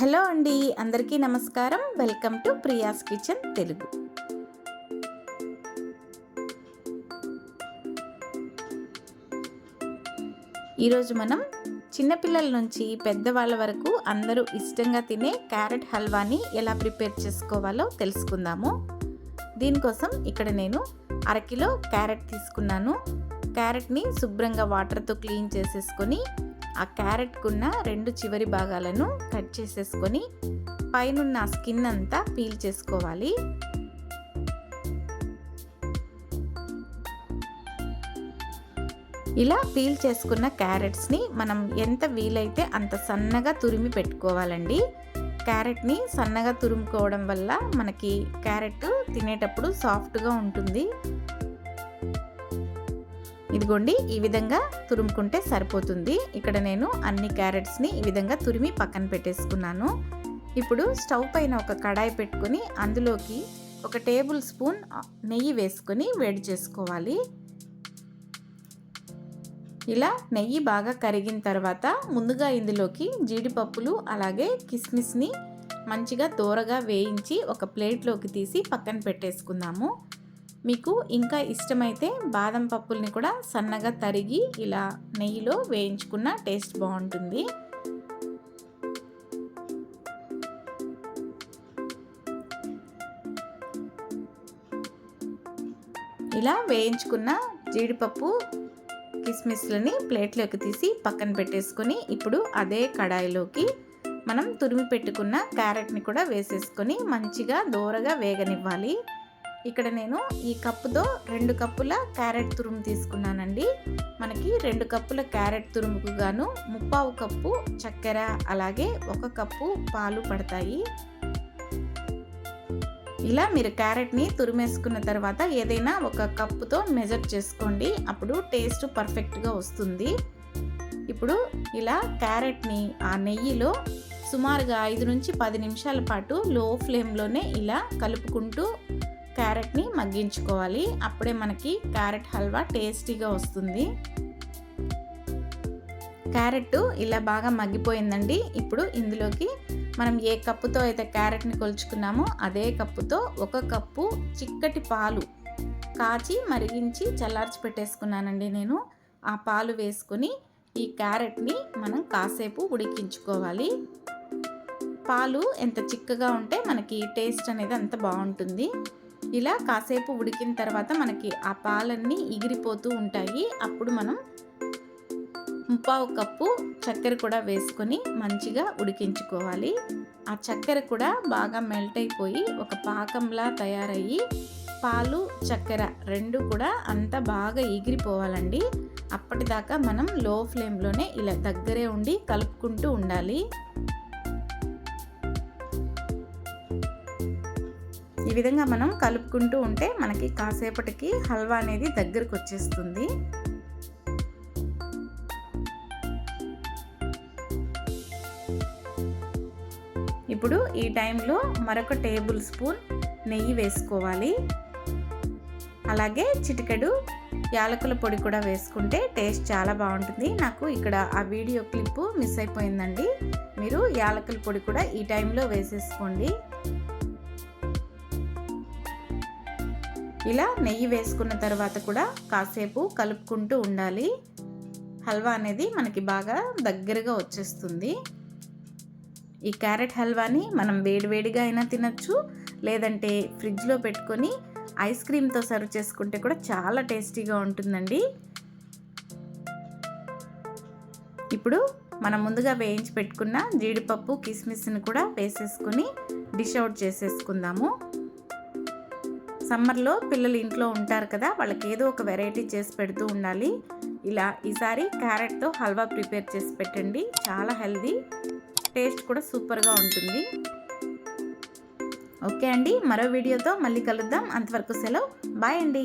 Hello అండి అందరికీ నమస్కారం. Welcome to Priya's kitchen Telugu. ఈరోజు మనం చిన్నపిల్లల నుంచి పెద్దవాళ్ళ వరకు అందరూ ఇష్టంగా తినే క్యారెట్ హల్వాని ఎలా ప్రిపేర్ చేసుకోవాలో తెలుసుకుందాము. దీనికోసం ఇక్కడ నేను అరకిలో క్యారెట్ తీసుకున్నాను. క్యారెట్ని శుభ్రంగా వాటర్తో క్లీన్ చేసేసుకొని ఆ క్యారెట్కున్న రెండు చివరి భాగాలను కట్ చేసేసుకొని పైనున్న స్కిన్ అంతా పీల్ చేసుకోవాలి. ఇలా పీల్ చేసుకున్న క్యారెట్స్ని మనం ఎంత వీలైతే అంత సన్నగా తురిమి పెట్టుకోవాలండి. క్యారెట్ని సన్నగా తురుముకోవడం వల్ల మనకి క్యారెట్ తినేటప్పుడు సాఫ్ట్గా ఉంటుంది. ఇదిగోండి ఈ విధంగా తురుముకుంటే సరిపోతుంది. ఇక్కడ నేను అన్ని క్యారెట్స్ని ఈ విధంగా తురిమి పక్కన పెట్టేసుకున్నాను. ఇప్పుడు స్టవ్ పైన ఒక కడాయి పెట్టుకొని అందులోకి ఒక టేబుల్ స్పూన్ నెయ్యి వేసుకొని వేడి చేసుకోవాలి. ఇలా నెయ్యి బాగా కరిగిన తర్వాత ముందుగా ఇందులోకి జీడిపప్పులు అలాగే కిస్మిస్ని మంచిగా దూరగా వేయించి ఒక ప్లేట్లోకి తీసి పక్కన పెట్టేసుకుందాము. మీకు ఇంకా ఇష్టమైతే బాదం పప్పుల్ని కూడా సన్నగా తరిగి ఇలా నెయ్యిలో వేయించుకున్న టేస్ట్ బాగుంటుంది. ఇలా వేయించుకున్న జీడిపప్పు కిస్మిస్లని ప్లేట్లోకి తీసి పక్కన పెట్టేసుకొని ఇప్పుడు అదే కడాయిలోకి మనం తురిమి పెట్టుకున్న క్యారెట్ని కూడా వేసేసుకొని మంచిగా దోరగా వేగనివ్వాలి. ఇక్కడ నేను ఈ కప్పుతో రెండు కప్పుల క్యారెట్ తురుము తీసుకున్నానండి. మనకి రెండు కప్పుల క్యారెట్ తురుముకు గాను ముప్పావు కప్పు చక్కెర అలాగే ఒక కప్పు పాలు పడతాయి. ఇలా మీరు క్యారెట్ని తురిమేసుకున్న తర్వాత ఏదైనా ఒక కప్పుతో మెజర్ చేసుకోండి. అప్పుడు టేస్ట్ పర్ఫెక్ట్గా వస్తుంది. ఇప్పుడు ఇలా క్యారెట్ని ఆ నెయ్యిలో సుమారుగా ఐదు నుంచి పది నిమిషాల పాటు లో ఫ్లేమ్లోనే ఇలా కలుపుకుంటూ క్యారెట్ని మగ్గించుకోవాలి. అప్పుడే మనకి క్యారెట్ హల్వా టేస్టీగా వస్తుంది. క్యారెట్ ఇలా బాగా మగ్గిపోయిందండి. ఇప్పుడు ఇందులోకి మనం ఏ కప్పుతో అయితే క్యారెట్ని కొలుచుకున్నామో అదే కప్పుతో ఒక కప్పు చిక్కటి పాలు కాచి మరిగించి చల్లార్చి పెట్టేసుకున్నానండి నేను. ఆ పాలు వేసుకొని ఈ క్యారెట్ని మనం కాసేపు ఉడికించుకోవాలి. పాలు ఎంత చిక్కగా ఉంటే మనకి టేస్ట్ అనేది అంత బాగుంటుంది. ఇలా కాసేపు ఉడికిన తర్వాత మనకి ఆ పాలన్నీ ఎగిరిపోతూ ఉంటాయి. అప్పుడు మనం ముప్పావు కప్పు చక్కెర కూడా వేసుకొని మంచిగా ఉడికించుకోవాలి. ఆ చక్కెర కూడా బాగా మెల్ట్ అయిపోయి ఒక పాకంలా తయారయ్యి పాలు చక్కెర రెండు కూడా అంత బాగా ఎగిరిపోవాలండి. అప్పటిదాకా మనం లో ఫ్లేమ్లోనే ఇలా దగ్గరే ఉండి కలుపుకుంటూ ఉండాలి. ఈ విధంగా మనం కలుపుకుంటూ ఉంటే మనకి కాసేపటికి హల్వా అనేది దగ్గరకు వచ్చేస్తుంది. ఇప్పుడు ఈ టైంలో మరొక టేబుల్ స్పూన్ నెయ్యి వేసుకోవాలి. అలాగే చిటికెడు యాలకుల పొడి కూడా వేసుకుంటే టేస్ట్ చాలా బాగుంటుంది. నాకు ఇక్కడ ఆ వీడియో క్లిప్ మిస్ అయిపోయిందండి. మీరు యాలకుల పొడి కూడా ఈ టైంలో వేసేసుకోండి. ఇలా నెయ్యి వేసుకున్న తర్వాత కూడా కాసేపు కలుపుకుంటూ ఉండాలి. హల్వా అనేది మనకి బాగా దగ్గరగా వచ్చేస్తుంది. ఈ క్యారెట్ హల్వాని మనం వేడివేడిగా అయినా తినచ్చు లేదంటే ఫ్రిడ్జ్లో పెట్టుకొని ఐస్ క్రీమ్తో సర్వ్ చేసుకుంటే కూడా చాలా టేస్టీగా ఉంటుందండి. ఇప్పుడు మనం ముందుగా వేయించి పెట్టుకున్న జీడిపప్పు కిస్మిస్ని కూడా వేసేసుకొని డిష్ అవుట్ చేసేసుకుందాము. సమ్మర్లో పిల్లలు ఇంట్లో ఉంటారు కదా వాళ్ళకి ఏదో ఒక వెరైటీ చేసి పెడుతూ ఉండాలి. ఇలా ఈసారి క్యారెట్తో హల్వా ప్రిపేర్ చేసి పెట్టండి. చాలా హెల్దీ టేస్ట్ కూడా సూపర్గా ఉంటుంది. ఓకే అండి మరో వీడియోతో మళ్ళీ కలుద్దాం. అంతవరకు సెలవు. బాయ్ అండి.